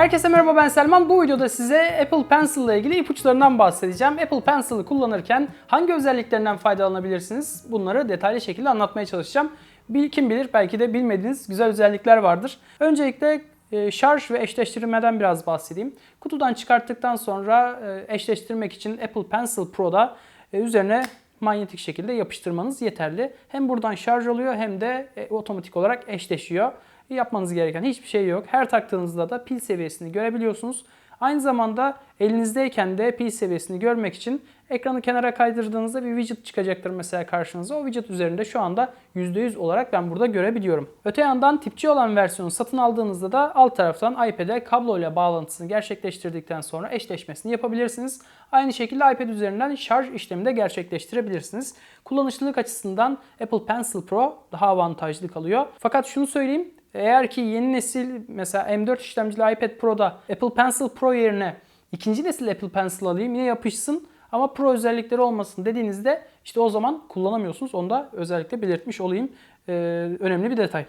Herkese merhaba ben Selman. Bu videoda size Apple Pencil ile ilgili ipuçlarından bahsedeceğim. Apple Pencil'ı kullanırken hangi özelliklerinden faydalanabilirsiniz? Bunları detaylı şekilde anlatmaya çalışacağım. Bir, kim bilir belki de bilmediğiniz güzel özellikler vardır. Öncelikle e, şarj ve eşleştirmeden biraz bahsedeyim. Kutudan çıkarttıktan sonra e, eşleştirmek için Apple Pencil Pro'da e, üzerine manyetik şekilde yapıştırmanız yeterli. Hem buradan şarj oluyor hem de otomatik olarak eşleşiyor. Yapmanız gereken hiçbir şey yok. Her taktığınızda da pil seviyesini görebiliyorsunuz. Aynı zamanda elinizdeyken de pil seviyesini görmek için ekranı kenara kaydırdığınızda bir widget çıkacaktır mesela karşınıza. O widget üzerinde şu anda %100 olarak ben burada görebiliyorum. Öte yandan tipçi olan versiyonu satın aldığınızda da alt taraftan iPad'e kablo ile bağlantısını gerçekleştirdikten sonra eşleşmesini yapabilirsiniz. Aynı şekilde iPad üzerinden şarj işlemi de gerçekleştirebilirsiniz. Kullanışlılık açısından Apple Pencil Pro daha avantajlı kalıyor. Fakat şunu söyleyeyim, eğer ki yeni nesil mesela M4 işlemcili iPad Pro'da Apple Pencil Pro yerine ikinci nesil Apple Pencil alayım yine yapışsın ama Pro özellikleri olmasın dediğinizde işte o zaman kullanamıyorsunuz. Onu da özellikle belirtmiş olayım. Ee, önemli bir detay.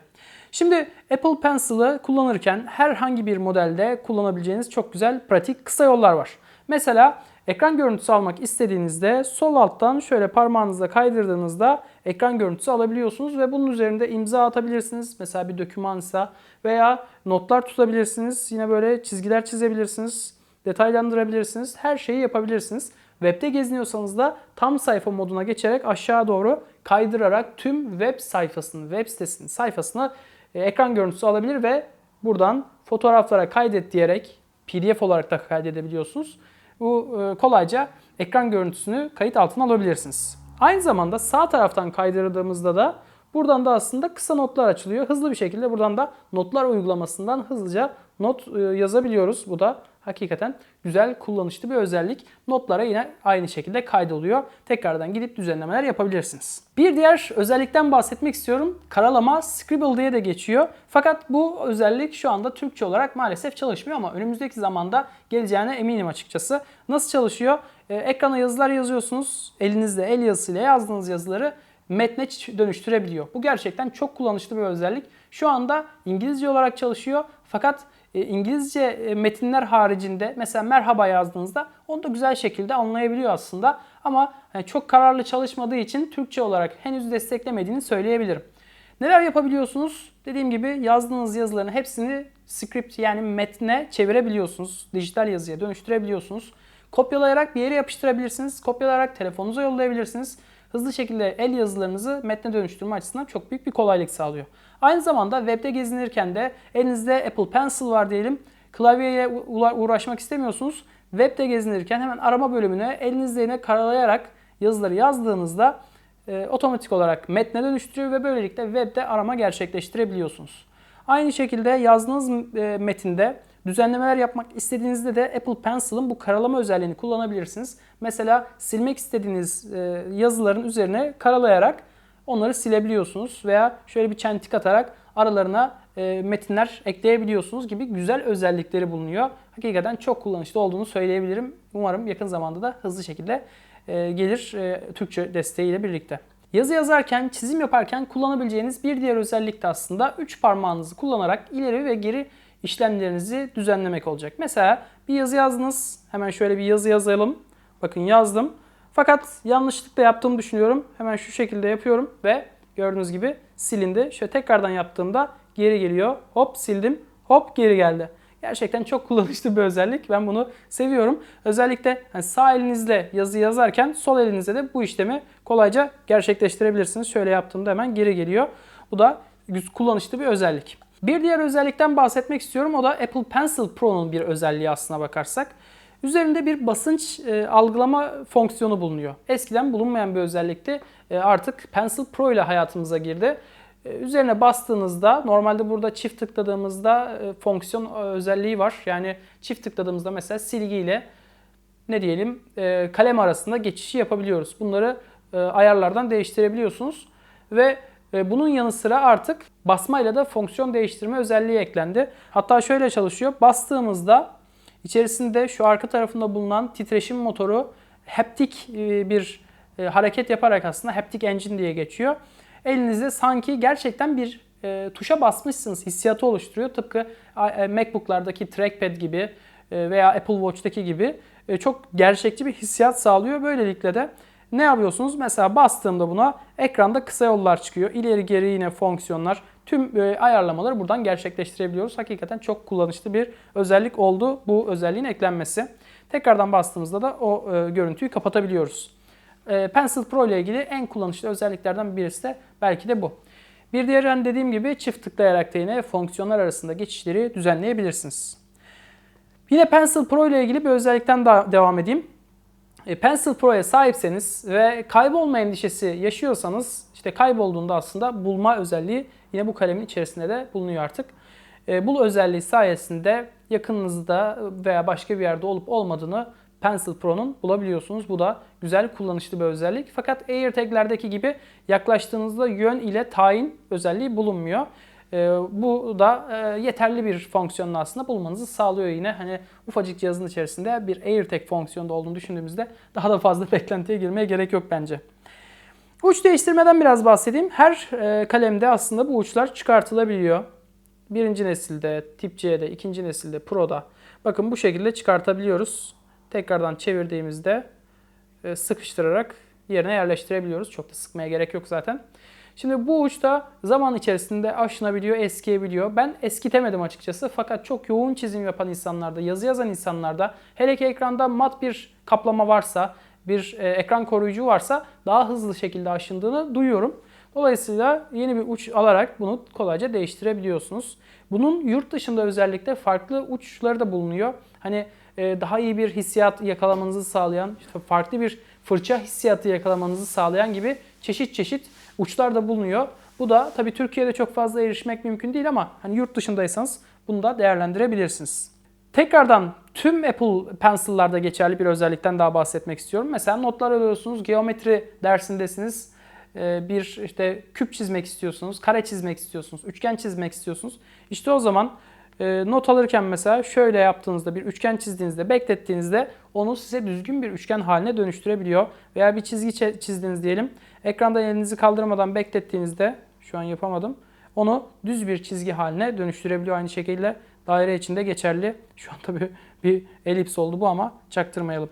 Şimdi Apple Pencil'ı kullanırken herhangi bir modelde kullanabileceğiniz çok güzel pratik kısa yollar var. Mesela ekran görüntüsü almak istediğinizde sol alttan şöyle parmağınızla kaydırdığınızda ekran görüntüsü alabiliyorsunuz ve bunun üzerinde imza atabilirsiniz. Mesela bir dokümansa veya notlar tutabilirsiniz. Yine böyle çizgiler çizebilirsiniz. Detaylandırabilirsiniz. Her şeyi yapabilirsiniz. Web'de geziniyorsanız da tam sayfa moduna geçerek aşağı doğru kaydırarak tüm web sayfasını, web sitesinin sayfasına e, ekran görüntüsü alabilir ve buradan fotoğraflara kaydet diyerek PDF olarak da kaydedebiliyorsunuz. Bu e, kolayca ekran görüntüsünü kayıt altına alabilirsiniz. Aynı zamanda sağ taraftan kaydırdığımızda da buradan da aslında kısa notlar açılıyor. Hızlı bir şekilde buradan da notlar uygulamasından hızlıca not e, yazabiliyoruz. Bu da hakikaten güzel kullanışlı bir özellik. Notlara yine aynı şekilde kaydoluyor. Tekrardan gidip düzenlemeler yapabilirsiniz. Bir diğer özellikten bahsetmek istiyorum. Karalama Scribble diye de geçiyor. Fakat bu özellik şu anda Türkçe olarak maalesef çalışmıyor ama önümüzdeki zamanda geleceğine eminim açıkçası. Nasıl çalışıyor? Ee, ekrana yazılar yazıyorsunuz. Elinizde el yazısıyla yazdığınız yazıları metne dönüştürebiliyor. Bu gerçekten çok kullanışlı bir özellik. Şu anda İngilizce olarak çalışıyor fakat e, İngilizce e, metinler haricinde mesela merhaba yazdığınızda onu da güzel şekilde anlayabiliyor aslında. Ama hani çok kararlı çalışmadığı için Türkçe olarak henüz desteklemediğini söyleyebilirim. Neler yapabiliyorsunuz? Dediğim gibi yazdığınız yazıların hepsini script yani metne çevirebiliyorsunuz. Dijital yazıya dönüştürebiliyorsunuz. Kopyalayarak bir yere yapıştırabilirsiniz. Kopyalayarak telefonunuza yollayabilirsiniz hızlı şekilde el yazılarınızı metne dönüştürme açısından çok büyük bir kolaylık sağlıyor. Aynı zamanda webde gezinirken de elinizde Apple Pencil var diyelim. Klavyeye uğraşmak istemiyorsunuz. Webde gezinirken hemen arama bölümüne elinizle yine karalayarak yazıları yazdığınızda e, otomatik olarak metne dönüştürüyor ve böylelikle webde arama gerçekleştirebiliyorsunuz. Aynı şekilde yazdığınız e, metinde Düzenlemeler yapmak istediğinizde de Apple Pencil'ın bu karalama özelliğini kullanabilirsiniz. Mesela silmek istediğiniz e, yazıların üzerine karalayarak onları silebiliyorsunuz veya şöyle bir çentik atarak aralarına e, metinler ekleyebiliyorsunuz gibi güzel özellikleri bulunuyor. Hakikaten çok kullanışlı olduğunu söyleyebilirim. Umarım yakın zamanda da hızlı şekilde e, gelir Türkçe desteğiyle birlikte. Yazı yazarken, çizim yaparken kullanabileceğiniz bir diğer özellik de aslında 3 parmağınızı kullanarak ileri ve geri işlemlerinizi düzenlemek olacak. Mesela bir yazı yazdınız. Hemen şöyle bir yazı yazalım. Bakın yazdım. Fakat yanlışlıkla yaptığımı düşünüyorum. Hemen şu şekilde yapıyorum ve gördüğünüz gibi silindi. Şöyle tekrardan yaptığımda geri geliyor. Hop sildim. Hop geri geldi. Gerçekten çok kullanışlı bir özellik. Ben bunu seviyorum. Özellikle hani sağ elinizle yazı yazarken sol elinizle de bu işlemi kolayca gerçekleştirebilirsiniz. Şöyle yaptığımda hemen geri geliyor. Bu da kullanışlı bir özellik. Bir diğer özellikten bahsetmek istiyorum. O da Apple Pencil Pro'nun bir özelliği aslına bakarsak. Üzerinde bir basınç e, algılama fonksiyonu bulunuyor. Eskiden bulunmayan bir özellikti. E, artık Pencil Pro ile hayatımıza girdi. E, üzerine bastığınızda normalde burada çift tıkladığımızda e, fonksiyon e, özelliği var. Yani çift tıkladığımızda mesela silgiyle ne diyelim e, kalem arasında geçişi yapabiliyoruz. Bunları e, ayarlardan değiştirebiliyorsunuz ve bunun yanı sıra artık basmayla da fonksiyon değiştirme özelliği eklendi. Hatta şöyle çalışıyor. Bastığımızda içerisinde şu arka tarafında bulunan titreşim motoru haptik e, bir e, hareket yaparak aslında haptic engine diye geçiyor. Elinizde sanki gerçekten bir e, tuşa basmışsınız hissiyatı oluşturuyor. Tıpkı MacBook'lardaki trackpad gibi veya Apple Watch'taki gibi çok gerçekçi bir hissiyat sağlıyor. Böylelikle de ne yapıyorsunuz? Mesela bastığımda buna ekranda kısa yollar çıkıyor. İleri geri yine fonksiyonlar. Tüm e, ayarlamaları buradan gerçekleştirebiliyoruz. Hakikaten çok kullanışlı bir özellik oldu bu özelliğin eklenmesi. Tekrardan bastığımızda da o e, görüntüyü kapatabiliyoruz. E, Pencil Pro ile ilgili en kullanışlı özelliklerden birisi de belki de bu. Bir diğer hani dediğim gibi çift tıklayarak da yine fonksiyonlar arasında geçişleri düzenleyebilirsiniz. Yine Pencil Pro ile ilgili bir özellikten daha devam edeyim. E, Pencil Pro'ya sahipseniz ve kaybolma endişesi yaşıyorsanız işte kaybolduğunda aslında bulma özelliği yine bu kalemin içerisinde de bulunuyor artık. E, bu özelliği sayesinde yakınınızda veya başka bir yerde olup olmadığını Pencil Pro'nun bulabiliyorsunuz. Bu da güzel kullanışlı bir özellik. Fakat AirTag'lerdeki gibi yaklaştığınızda yön ile tayin özelliği bulunmuyor. Ee, bu da e, yeterli bir fonksiyonunu aslında bulmanızı sağlıyor yine. Hani ufacık cihazın içerisinde bir AirTag fonksiyonda olduğunu düşündüğümüzde daha da fazla beklentiye girmeye gerek yok bence. Uç değiştirmeden biraz bahsedeyim. Her e, kalemde aslında bu uçlar çıkartılabiliyor. Birinci nesilde, tip C'de, ikinci nesilde, Pro'da. Bakın bu şekilde çıkartabiliyoruz. Tekrardan çevirdiğimizde e, sıkıştırarak yerine yerleştirebiliyoruz. Çok da sıkmaya gerek yok zaten. Şimdi bu uçta zaman içerisinde aşınabiliyor, eskiyebiliyor. Ben eskitemedim açıkçası fakat çok yoğun çizim yapan insanlarda, yazı yazan insanlarda hele ki ekranda mat bir kaplama varsa, bir e, ekran koruyucu varsa daha hızlı şekilde aşındığını duyuyorum. Dolayısıyla yeni bir uç alarak bunu kolayca değiştirebiliyorsunuz. Bunun yurt dışında özellikle farklı uçları da bulunuyor. Hani e, daha iyi bir hissiyat yakalamanızı sağlayan, işte farklı bir fırça hissiyatı yakalamanızı sağlayan gibi çeşit çeşit uçlar da bulunuyor. Bu da tabii Türkiye'de çok fazla erişmek mümkün değil ama hani yurt dışındaysanız bunu da değerlendirebilirsiniz. Tekrardan tüm Apple Pencil'larda geçerli bir özellikten daha bahsetmek istiyorum. Mesela notlar alıyorsunuz, geometri dersindesiniz. Ee, bir işte küp çizmek istiyorsunuz, kare çizmek istiyorsunuz, üçgen çizmek istiyorsunuz. İşte o zaman e, not alırken mesela şöyle yaptığınızda bir üçgen çizdiğinizde, beklettiğinizde onu size düzgün bir üçgen haline dönüştürebiliyor. Veya bir çizgi çizdiniz diyelim. Ekrandan elinizi kaldırmadan beklettiğinizde, şu an yapamadım, onu düz bir çizgi haline dönüştürebiliyor. Aynı şekilde daire içinde geçerli. Şu an tabii bir elips oldu bu ama çaktırmayalım.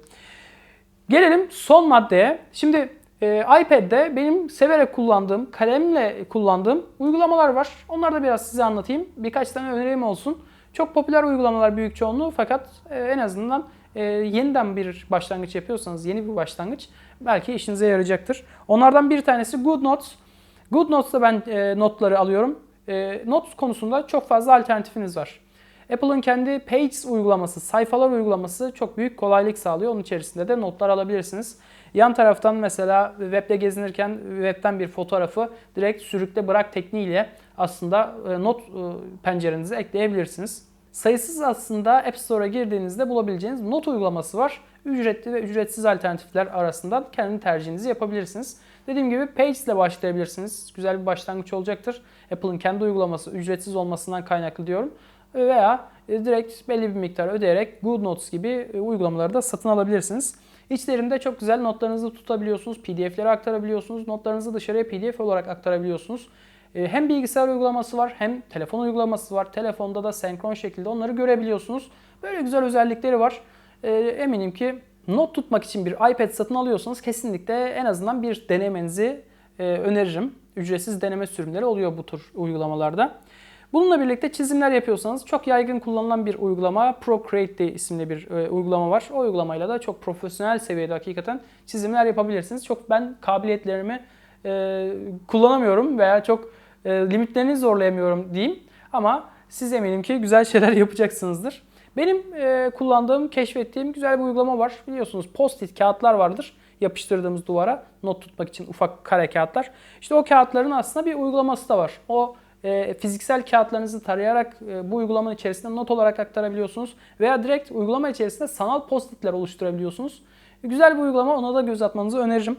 Gelelim son maddeye. Şimdi e, iPad'de benim severek kullandığım, kalemle kullandığım uygulamalar var. Onları da biraz size anlatayım. Birkaç tane önerim olsun. Çok popüler uygulamalar büyük çoğunluğu fakat e, en azından e, yeniden bir başlangıç yapıyorsanız, yeni bir başlangıç belki işinize yarayacaktır. Onlardan bir tanesi Good Notes. Good Notes'ta ben e, notları alıyorum. E, Notes konusunda çok fazla alternatifiniz var. Apple'ın kendi Pages uygulaması, sayfalar uygulaması çok büyük kolaylık sağlıyor. Onun içerisinde de notlar alabilirsiniz. Yan taraftan mesela webde gezinirken webten bir fotoğrafı direkt sürükle bırak tekniğiyle aslında e, not e, pencerenize ekleyebilirsiniz. Sayısız aslında App Store'a girdiğinizde bulabileceğiniz not uygulaması var. Ücretli ve ücretsiz alternatifler arasından kendi tercihinizi yapabilirsiniz. Dediğim gibi Pages ile başlayabilirsiniz. Güzel bir başlangıç olacaktır. Apple'ın kendi uygulaması ücretsiz olmasından kaynaklı diyorum. Veya e, direkt belli bir miktar ödeyerek Good Notes gibi uygulamaları da satın alabilirsiniz. İçlerinde çok güzel notlarınızı tutabiliyorsunuz, pdf'leri aktarabiliyorsunuz, notlarınızı dışarıya pdf olarak aktarabiliyorsunuz. Ee, hem bilgisayar uygulaması var hem telefon uygulaması var. Telefonda da senkron şekilde onları görebiliyorsunuz. Böyle güzel özellikleri var. Ee, eminim ki not tutmak için bir iPad satın alıyorsanız kesinlikle en azından bir denemenizi e, öneririm. Ücretsiz deneme sürümleri oluyor bu tür uygulamalarda. Bununla birlikte çizimler yapıyorsanız çok yaygın kullanılan bir uygulama Procreate isimli bir e, uygulama var. O uygulamayla da çok profesyonel seviyede hakikaten çizimler yapabilirsiniz. Çok ben kabiliyetlerimi e, kullanamıyorum veya çok e, limitlerini zorlayamıyorum diyeyim. Ama siz eminim ki güzel şeyler yapacaksınızdır. Benim e, kullandığım, keşfettiğim güzel bir uygulama var. Biliyorsunuz post-it kağıtlar vardır yapıştırdığımız duvara not tutmak için ufak kare kağıtlar. İşte o kağıtların aslında bir uygulaması da var. O e, fiziksel kağıtlarınızı tarayarak e, bu uygulamanın içerisinde not olarak aktarabiliyorsunuz. Veya direkt uygulama içerisinde sanal post-itler oluşturabiliyorsunuz. Güzel bir uygulama ona da göz atmanızı öneririm.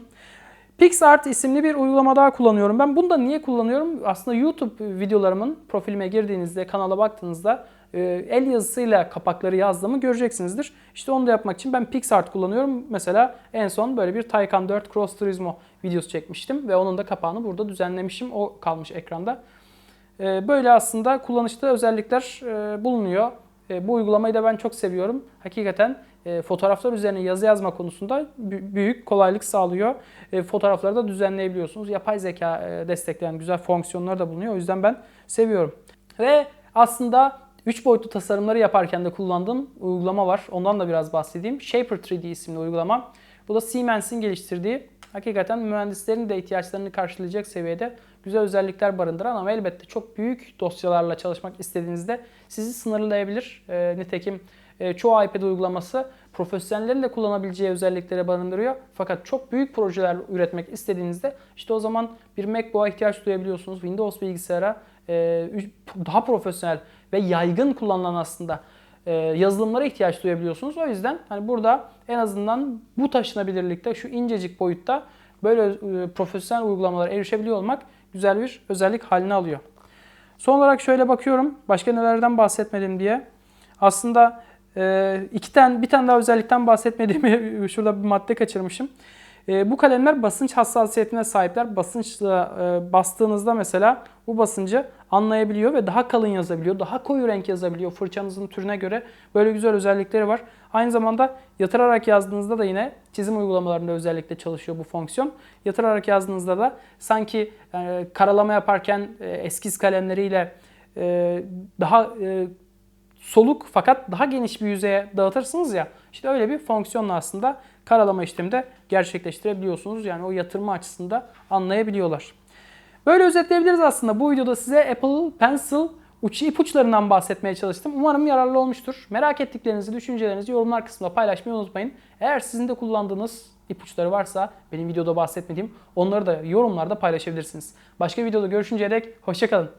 PixArt isimli bir uygulama daha kullanıyorum. Ben bunu da niye kullanıyorum? Aslında YouTube videolarımın profilime girdiğinizde, kanala baktığınızda e, el yazısıyla kapakları yazdığımı göreceksinizdir. İşte onu da yapmak için ben PixArt kullanıyorum. Mesela en son böyle bir Taycan 4 Cross Turismo videosu çekmiştim ve onun da kapağını burada düzenlemişim. O kalmış ekranda. E, böyle aslında kullanışlı özellikler e, bulunuyor. E, bu uygulamayı da ben çok seviyorum. Hakikaten e, fotoğraflar üzerine yazı yazma konusunda bü- büyük kolaylık sağlıyor. Fotoğrafları da düzenleyebiliyorsunuz. Yapay zeka destekleyen güzel fonksiyonlar da bulunuyor. O yüzden ben seviyorum. Ve aslında 3 boyutlu tasarımları yaparken de kullandığım uygulama var. Ondan da biraz bahsedeyim. Shaper 3D isimli uygulama. Bu da Siemens'in geliştirdiği hakikaten mühendislerin de ihtiyaçlarını karşılayacak seviyede güzel özellikler barındıran ama elbette çok büyük dosyalarla çalışmak istediğinizde sizi sınırlayabilir. E, nitekim e, çoğu iPad uygulaması profesyonellerin de kullanabileceği özellikleri barındırıyor. Fakat çok büyük projeler üretmek istediğinizde işte o zaman bir MacBook'a ihtiyaç duyabiliyorsunuz. Windows bilgisayara e, daha profesyonel ve yaygın kullanılan aslında e, yazılımlara ihtiyaç duyabiliyorsunuz. O yüzden hani burada en azından bu taşınabilirlikte şu incecik boyutta böyle e, profesyonel uygulamalara erişebiliyor olmak güzel bir özellik haline alıyor. Son olarak şöyle bakıyorum. Başka nelerden bahsetmedim diye. Aslında e, iki tane bir tane daha özellikten bahsetmediğimi şurada bir madde kaçırmışım. E, bu kalemler basınç hassasiyetine sahipler. Basınçla e, bastığınızda mesela bu basıncı anlayabiliyor ve daha kalın yazabiliyor. Daha koyu renk yazabiliyor fırçanızın türüne göre. Böyle güzel özellikleri var. Aynı zamanda yatırarak yazdığınızda da yine çizim uygulamalarında özellikle çalışıyor bu fonksiyon. Yatırarak yazdığınızda da sanki e, karalama yaparken e, eskiz kalemleriyle e, daha e, soluk fakat daha geniş bir yüzeye dağıtırsınız ya. İşte öyle bir fonksiyonla aslında karalama işlemi de gerçekleştirebiliyorsunuz. Yani o yatırma açısında anlayabiliyorlar. Böyle özetleyebiliriz aslında. Bu videoda size Apple Pencil uç ipuçlarından bahsetmeye çalıştım. Umarım yararlı olmuştur. Merak ettiklerinizi, düşüncelerinizi yorumlar kısmında paylaşmayı unutmayın. Eğer sizin de kullandığınız ipuçları varsa benim videoda bahsetmediğim onları da yorumlarda paylaşabilirsiniz. Başka videoda görüşünceye dek hoşçakalın.